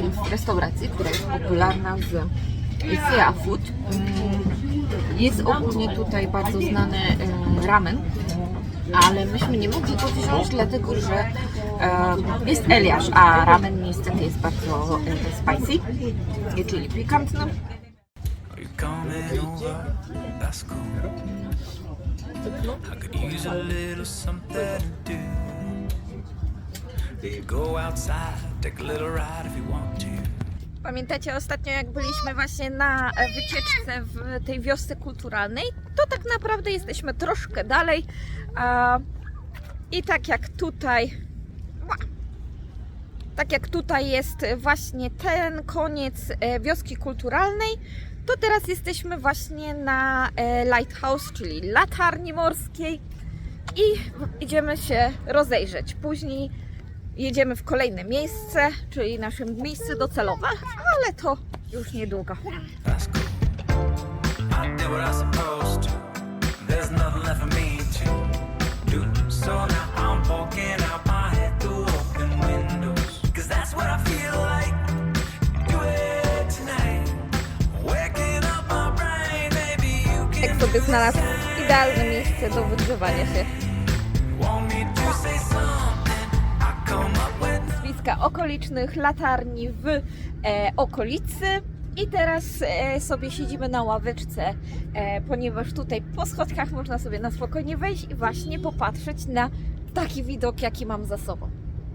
w restauracji, która jest popularna w Sea Food. Mm, Jest ogólnie tutaj bardzo znany e, ramen, ale myśmy nie mogli go wziąć, dlatego że e, jest Eliasz, a ramen niestety jest bardzo e, spicy, czyli pikantny. Are you coming over? That's cool. I could use a little something to do. Pamiętacie ostatnio, jak byliśmy właśnie na e, wycieczce w tej wiosce kulturalnej? To tak naprawdę jesteśmy troszkę dalej. I tak jak tutaj. Tak jak tutaj jest właśnie ten koniec e, wioski kulturalnej, to teraz jesteśmy właśnie na e, Lighthouse, czyli latarni morskiej i idziemy się rozejrzeć. Później jedziemy w kolejne miejsce, czyli nasze miejsce docelowe, ale to już niedługo. Jak sobie znalazł idealne miejsce do wygrzewania się. Bliska okolicznych latarni w e, okolicy. I teraz e, sobie siedzimy na ławeczce, e, ponieważ tutaj po schodkach można sobie na spokojnie wejść i właśnie popatrzeć na taki widok, jaki mam za sobą.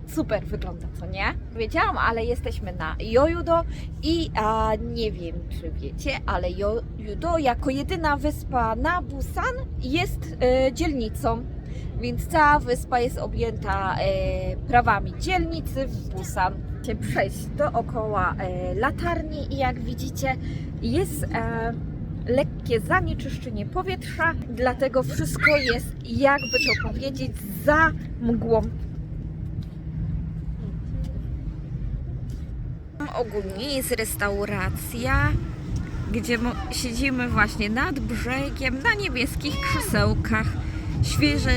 Super wygląda, co nie? Wiedziałam, ale jesteśmy na Jojudo i a, nie wiem, czy wiecie, ale Jojudo jako jedyna wyspa na Busan jest e, dzielnicą więc cała wyspa jest objęta e, prawami dzielnicy w Busan. Się przejść dookoła e, latarni i jak widzicie jest e, lekkie zanieczyszczenie powietrza, dlatego wszystko jest, jakby to powiedzieć, za mgłą. Ogólnie jest restauracja, gdzie siedzimy właśnie nad brzegiem na niebieskich krzesełkach. Świeże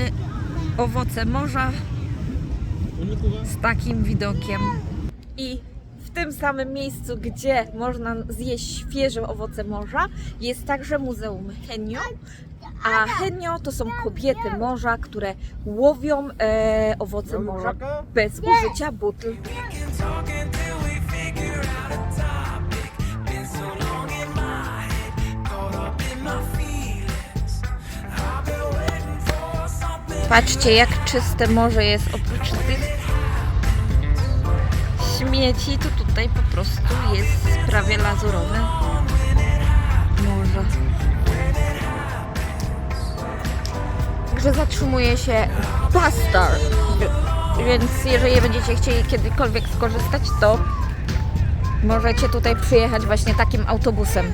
owoce morza z takim widokiem. I w tym samym miejscu, gdzie można zjeść świeże owoce morza, jest także Muzeum Henio. A Henio to są kobiety morza, które łowią e, owoce morza bez użycia butl. Patrzcie, jak czyste morze jest oprócz tych śmieci, to tutaj po prostu jest prawie lazurowe morze. Także zatrzymuje się Pastar. Więc jeżeli będziecie chcieli kiedykolwiek skorzystać, to możecie tutaj przyjechać właśnie takim autobusem.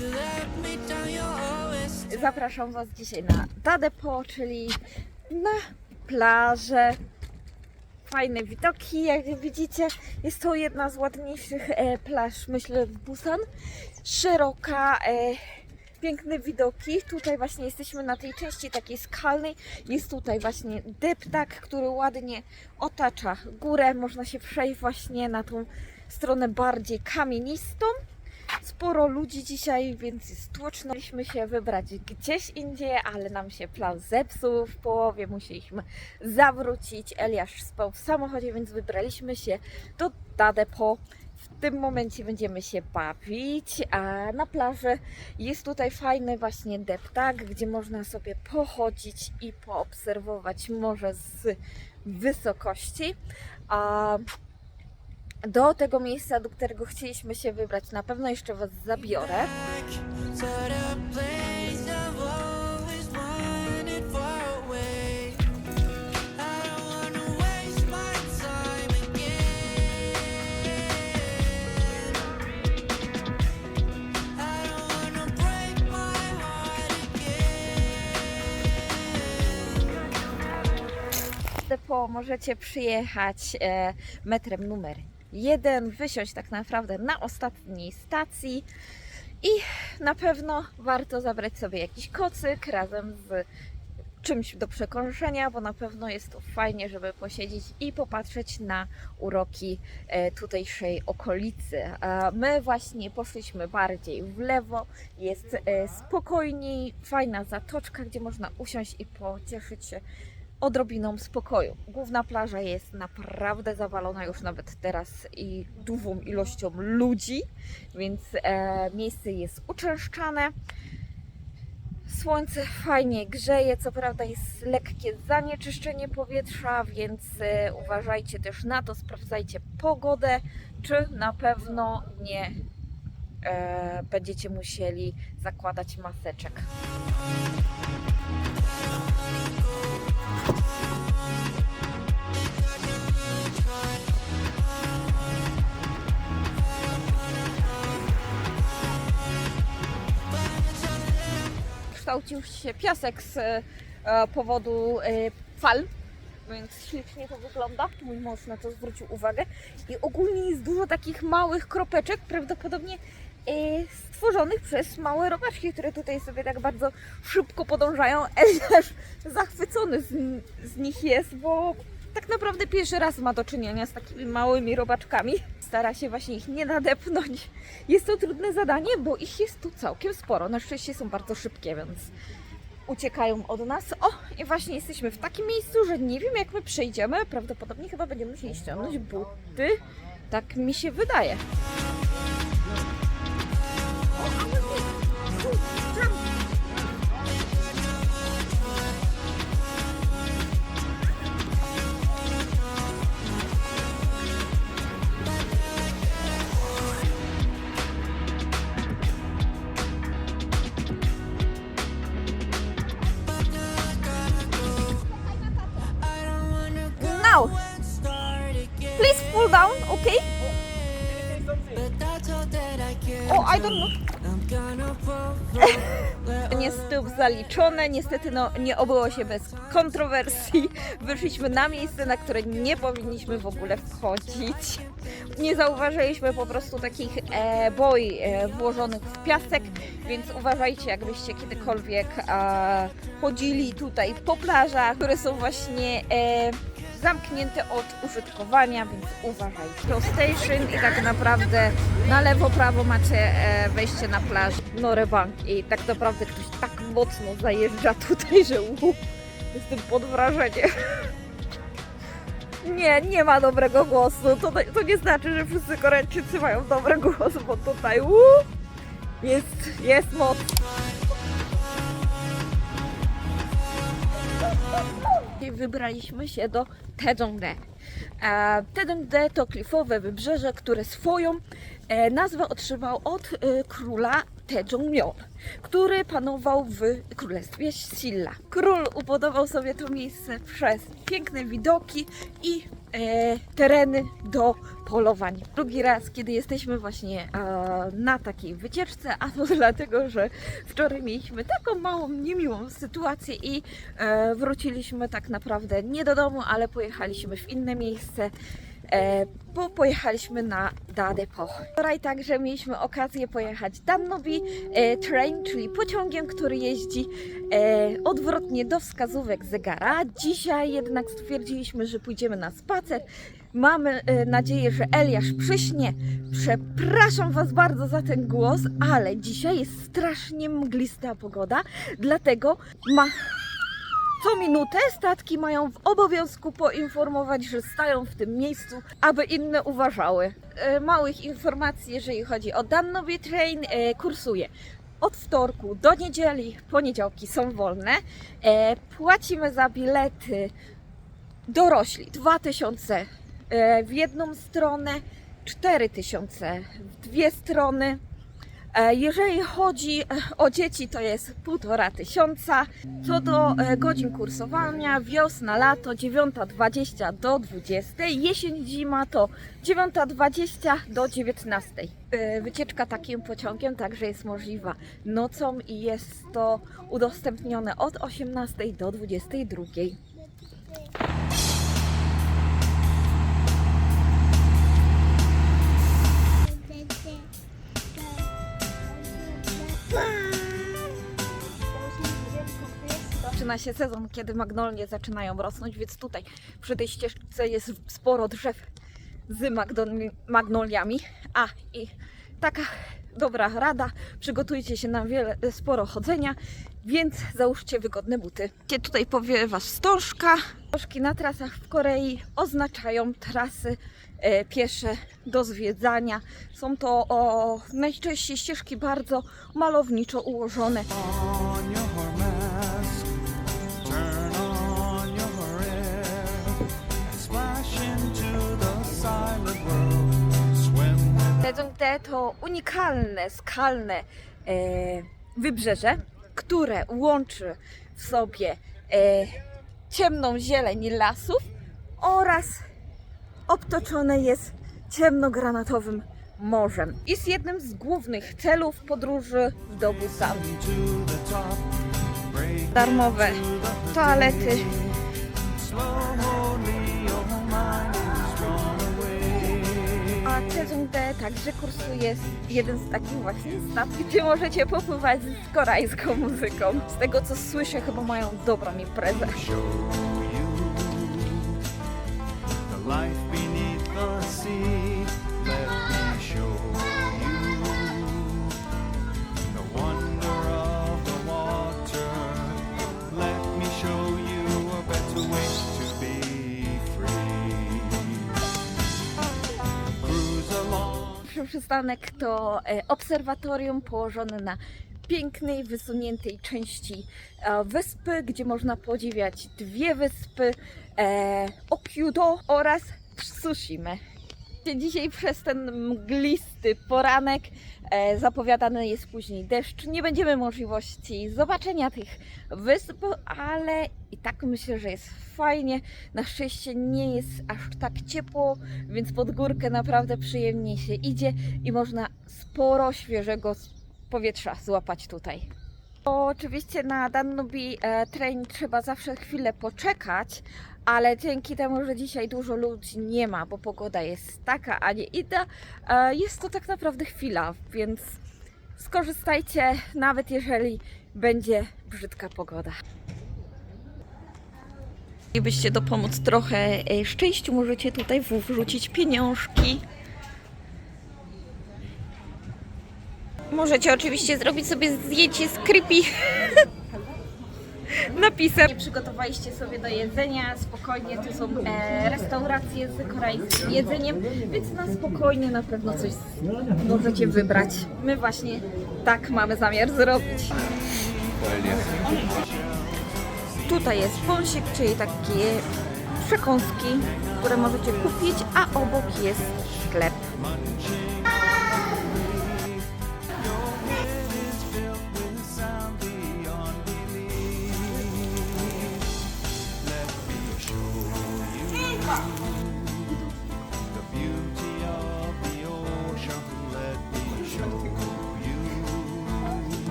Let me down, you're always Zapraszam Was dzisiaj na Dadepo, czyli na plażę. Fajne widoki, jak widzicie. Jest to jedna z ładniejszych e, plaż, myślę, w Busan. Szeroka, e, piękne widoki. Tutaj właśnie jesteśmy na tej części takiej skalnej. Jest tutaj właśnie deptak, który ładnie otacza górę. Można się przejść właśnie na tą stronę bardziej kamienistą. Sporo ludzi dzisiaj, więc jest tłoczno. Mieliśmy się wybrać gdzieś indziej, ale nam się plan zepsuł. W połowie musieliśmy zawrócić. Eliasz spał w samochodzie, więc wybraliśmy się do Dadepo. W tym momencie będziemy się bawić, a na plaży jest tutaj fajny właśnie deptak, gdzie można sobie pochodzić i poobserwować morze z wysokości. A do tego miejsca, do którego chcieliśmy się wybrać. Na pewno jeszcze Was zabiorę. Depo możecie przyjechać e, metrem numer jeden, wysiąść tak naprawdę na ostatniej stacji i na pewno warto zabrać sobie jakiś kocyk razem z czymś do przekąszenia, bo na pewno jest to fajnie, żeby posiedzieć i popatrzeć na uroki e, tutejszej okolicy. My właśnie poszliśmy bardziej w lewo, jest e, spokojniej, fajna zatoczka, gdzie można usiąść i pocieszyć się odrobiną spokoju. Główna plaża jest naprawdę zawalona już nawet teraz i dużą ilością ludzi, więc e, miejsce jest uczęszczane. Słońce fajnie grzeje, co prawda jest lekkie zanieczyszczenie powietrza, więc e, uważajcie też na to, sprawdzajcie pogodę, czy na pewno nie e, będziecie musieli zakładać maseczek. Kształcił się piasek z e, powodu e, fal, więc ślicznie to wygląda. Mój mąż na to zwrócił uwagę. I ogólnie jest dużo takich małych kropeczek, prawdopodobnie e, stworzonych przez małe robaczki, które tutaj sobie tak bardzo szybko podążają. Eliasz zachwycony z, z nich jest, bo tak naprawdę pierwszy raz ma do czynienia z takimi małymi robaczkami. Stara się właśnie ich nie nadepnąć. Jest to trudne zadanie, bo ich jest tu całkiem sporo. Na szczęście są bardzo szybkie, więc uciekają od nas. O, i właśnie jesteśmy w takim miejscu, że nie wiem jak my przejdziemy. Prawdopodobnie chyba będziemy musieli ściągnąć buty. Tak mi się wydaje. Start again. please pull down, okay? Oh, I don't know. Prove Niestety zaliczone, niestety no, nie obyło się bez kontrowersji. Wyszliśmy na miejsce, na które nie powinniśmy w ogóle wchodzić. Nie zauważyliśmy po prostu takich e, boi e, włożonych w piasek, więc uważajcie, jakbyście kiedykolwiek e, chodzili tutaj po plażach, które są właśnie e, zamknięte od użytkowania, więc uważajcie. To station i tak naprawdę na lewo, prawo macie e, wejście na plażę Norebank i tak naprawdę ktoś tak mocno zajeżdża tutaj, że uu, jestem pod wrażeniem. Nie, nie ma dobrego głosu. To, to nie znaczy, że wszyscy Koreańczycy mają dobry głos, bo tutaj uu, jest, jest moc. Wybraliśmy się do Tedongde. E, Tedongde to klifowe wybrzeże, które swoją e, nazwę otrzymał od e, króla Tejongmyon, który panował w królestwie Silla. Król upodobał sobie to miejsce przez piękne widoki i e, tereny do polowań. Drugi raz, kiedy jesteśmy właśnie e, na takiej wycieczce, a to dlatego, że wczoraj mieliśmy taką małą, niemiłą sytuację i e, wróciliśmy tak naprawdę nie do domu, ale pojechaliśmy w inne miejsce. E, bo pojechaliśmy na Dadepo. Wczoraj także mieliśmy okazję pojechać Dannobi e, Train, czyli pociągiem, który jeździ e, odwrotnie do wskazówek zegara. Dzisiaj jednak stwierdziliśmy, że pójdziemy na spacer. Mamy nadzieję, że Eliasz przyśnie. Przepraszam Was bardzo za ten głos, ale dzisiaj jest strasznie mglista pogoda, dlatego ma co minutę statki mają w obowiązku poinformować, że stają w tym miejscu, aby inne uważały. E, Małych informacji, jeżeli chodzi o Dannobi Train, e, kursuje od wtorku do niedzieli, poniedziałki są wolne. E, Płacimy za bilety dorośli 2000 e, w jedną stronę, 4000 w dwie strony. E, Jeżeli chodzi e, o dzieci, to jest półtora tysiąca. Co do e, godzin kursowania, wiosna, lato 9.20 do 20, jesień, zima to 9.20 do 19. E, Wycieczka takim pociągiem także jest możliwa nocą i jest to udostępnione od 18 do 22. Zaczyna się sezon, kiedy magnolie zaczynają rosnąć, więc tutaj przy tej ścieżce jest sporo drzew z magnoliami. A i taka dobra rada, przygotujcie się na wiele, sporo chodzenia, więc załóżcie wygodne buty. Tutaj powiewa wstążka. Wstążki na trasach w Korei oznaczają trasy e, piesze do zwiedzania. Są to o, najczęściej ścieżki bardzo malowniczo ułożone. With Tezongte to unikalne, skalne e, wybrzeże, które łączy w sobie e, ciemną zieleń lasów oraz obtoczone jest ciemnogranatowym morzem. Jest jednym z głównych celów podróży top, break Darmowe toalety, away. A Chezongde także kursuje jeden z takich właśnie statków, gdzie możecie popływać z koreańską muzyką. Z tego co słyszę, chyba mają dobrą imprezę. Przystanek to e, obserwatorium położone na pięknej, wysuniętej części e, wyspy, gdzie można podziwiać dwie wyspy, e, Okyudo oraz Tsushima. Dzisiaj przez ten mglisty poranek e, zapowiadany jest później deszcz. Nie będziemy możliwości zobaczenia tych wysp, ale i tak myślę, że jest fajnie. Na szczęście nie jest aż tak ciepło, więc pod górkę naprawdę przyjemnie się idzie i można sporo świeżego powietrza złapać tutaj. Oczywiście na Danubi e, train trzeba zawsze chwilę poczekać, ale dzięki temu, że dzisiaj dużo ludzi nie ma, bo pogoda jest taka, a nie inna, e, jest to tak naprawdę chwila, więc skorzystajcie, nawet jeżeli będzie brzydka pogoda. Gdybyście dopomóc trochę e, szczęściu, możecie tutaj wrzucić pieniążki. Możecie oczywiście zrobić sobie zdjęcie z creepy napisem. Przygotowaliście sobie do jedzenia, spokojnie, tu są e, restauracje z koreańskim jedzeniem, więc na spokojnie na pewno coś możecie wybrać. My właśnie tak mamy zamiar zrobić. Tutaj jest pąsik, czyli takie przekąski, które możecie kupić, a obok jest sklep.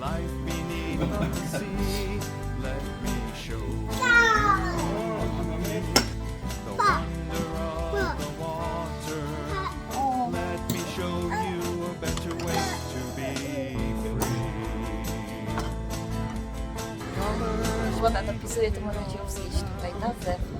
Life beneath the sea. Let me show you the wonder of the water. Let me show you a better way to be free. Woda dopisuje, to możecie ją zjeść tutaj na zewnątrz.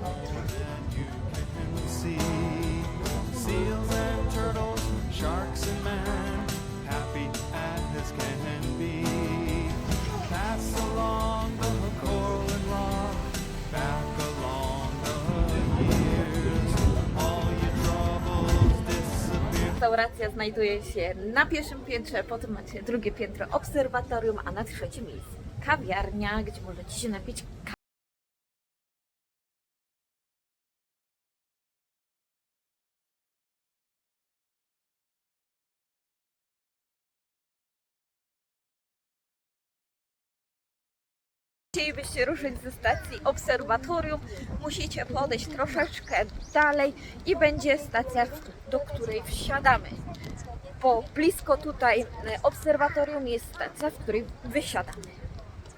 Restauracja znajduje się na pierwszym piętrze, potem macie drugie piętro obserwatorium, a na trzecim jest kawiarnia, gdzie możecie się napić Chcielibyście ruszyć ze stacji obserwatorium, musicie podejść troszeczkę dalej i będzie stacja, do której wsiadamy. Bo blisko tutaj e, obserwatorium jest stacja, w której wysiadamy.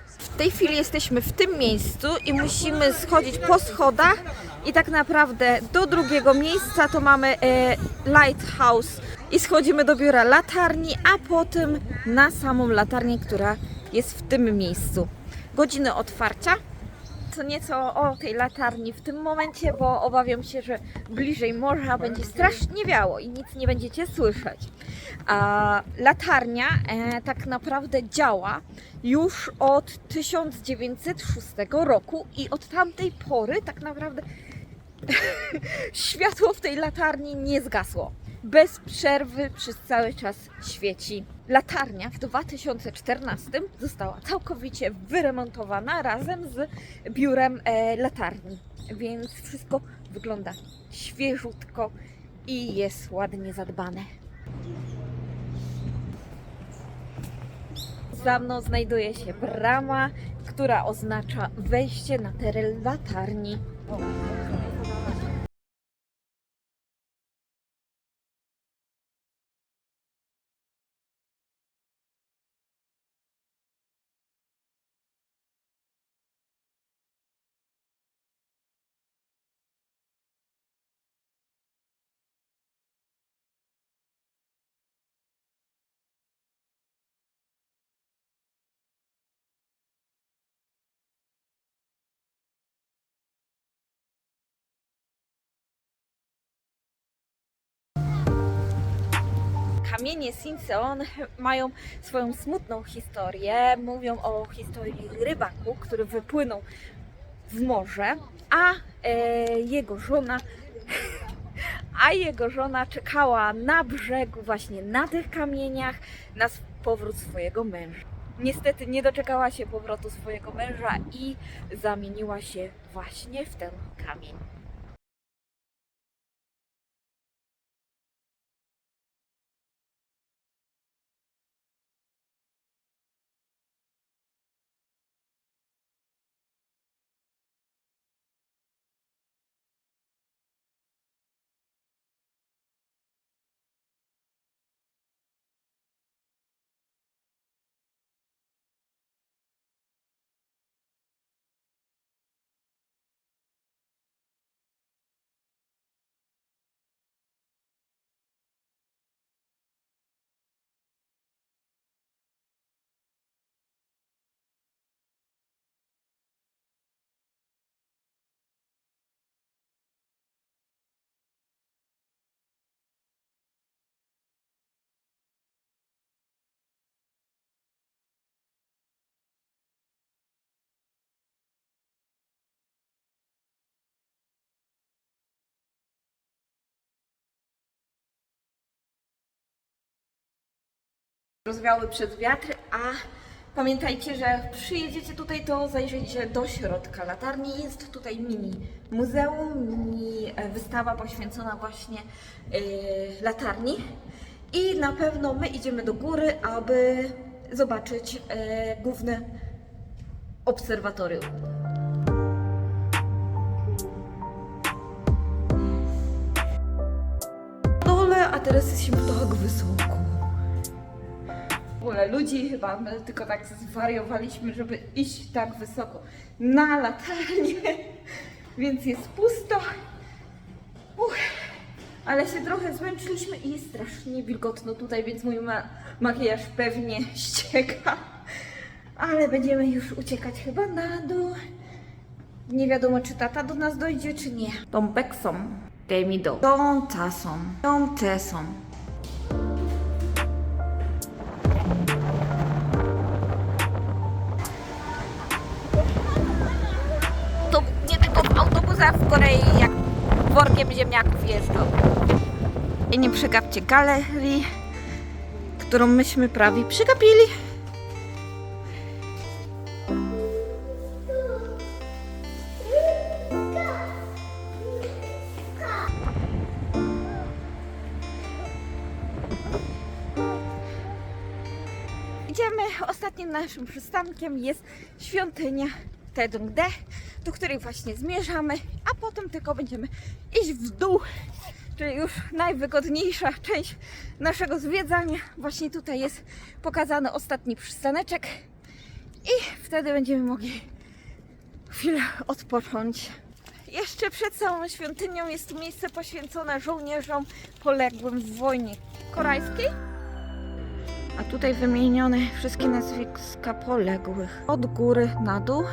W tej chwili jesteśmy w tym miejscu i musimy schodzić po schodach i tak naprawdę do drugiego miejsca to mamy e, lighthouse i schodzimy do biura latarni, a potem na samą latarnię, która jest w tym miejscu. Godziny otwarcia. Co nieco o tej latarni w tym momencie, bo obawiam się, że bliżej morza będzie strasznie wiało i nic nie będziecie słyszeć. A latarnia e, tak naprawdę działa już od 1906 roku i od tamtej pory tak naprawdę światło w tej latarni nie zgasło. Bez przerwy przez cały czas świeci. Latarnia w 2014 została całkowicie wyremontowana razem z biurem e, latarni, więc wszystko wygląda świeżutko i jest ładnie zadbane. Za mną znajduje się brama, która oznacza wejście na teren latarni. Kamienie Sinseon mają swoją smutną historię. Mówią o historii rybaku, który wypłynął w morze, a e, jego żona a jego żona czekała na brzegu właśnie na tych kamieniach na powrót swojego męża. Niestety nie doczekała się powrotu swojego męża i zamieniła się właśnie w ten kamień. Rozwiały przez wiatr, a pamiętajcie, że przyjedziecie tutaj, to zajrzyjcie do środka latarni. Jest tutaj mini muzeum, mini e, wystawa poświęcona właśnie e, latarni. I na pewno my idziemy do góry, aby zobaczyć e, główne obserwatorium. Dole, a teraz jesteśmy tak wysoko. Ogóle ludzi chyba my tylko tak zwariowaliśmy, żeby iść tak wysoko na latarnię, więc jest pusto. Uch, ale się trochę zmęczyliśmy i jest strasznie wilgotno tutaj, więc mój ma makijaż pewnie ścieka. Ale będziemy już uciekać chyba na dół. Nie wiadomo, czy tata do nas dojdzie, czy nie. Tą beksą. Daj mi do. Tą tasą. Tą tesą. W Korei, jak workiem ziemniaków jeżdżą. I nie przegapcie galerii, którą myśmy prawie przegapili. jedziemy. Ostatnim naszym przystankiem jest świątynia Tedungde, do której właśnie zmierzamy, potem tylko będziemy iść w dół, czyli już najwygodniejsza część naszego zwiedzania. Właśnie tutaj jest pokazany ostatni przystaneczek i wtedy będziemy mogli chwilę odpocząć. Jeszcze przed samą świątynią jest miejsce poświęcone żołnierzom poległym w wojnie korejskiej. A tutaj wymienione wszystkie nazwiska poległych. Od góry na dół.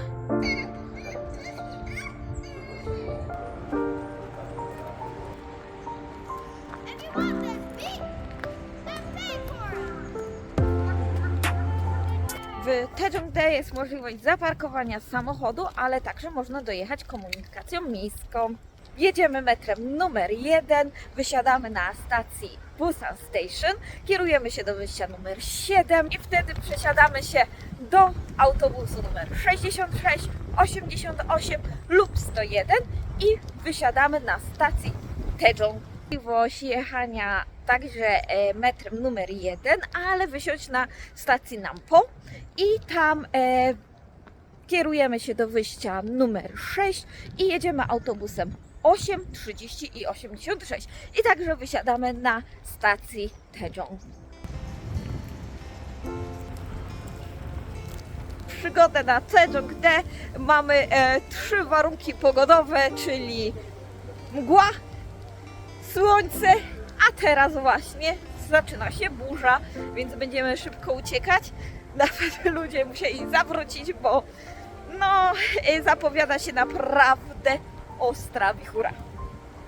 Jest możliwość zaparkowania samochodu, ale także można dojechać komunikacją miejską. Jedziemy metrem numer 1, wysiadamy na stacji Busan Station, kierujemy się do wyjścia numer 7 i wtedy przesiadamy się do autobusu numer 66, 88 lub 101 i wysiadamy na stacji Tejong. Możliwość jechania także e, metrem numer 1, ale wysiąść na stacji Nampo i tam e, kierujemy się do wyjścia numer 6 i jedziemy autobusem 8, 30 i 86. I także wysiadamy na stacji Tejong. Przygodę na Tejong-D mamy e, trzy warunki pogodowe, czyli mgła, słońce, a teraz właśnie zaczyna się burza, więc będziemy szybko uciekać. Nawet ludzie musieli zawrócić, bo no, y, zapowiada się naprawdę ostra wichura.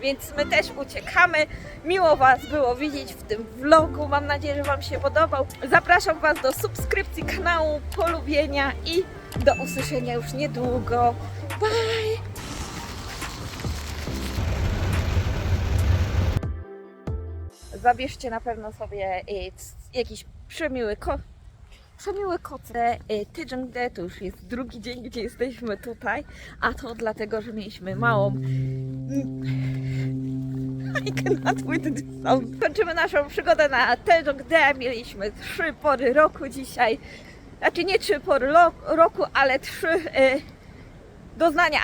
Więc my też uciekamy. Miło Was było widzieć w tym vlogu. Mam nadzieję, że Wam się podobał. Zapraszam Was do subskrypcji kanału, polubienia i do usłyszenia już niedługo. Bye! Zabierzcie na pewno sobie y, jakiś przemiły ko przemiły koce. Y, Tejongde to już jest drugi dzień, gdzie jesteśmy tutaj, a to dlatego, że mieliśmy małą I cannot the sound. Kończymy naszą przygodę na Tejongde. Mieliśmy trzy pory roku dzisiaj. Znaczy nie trzy pory roku, ale trzy y, doznania.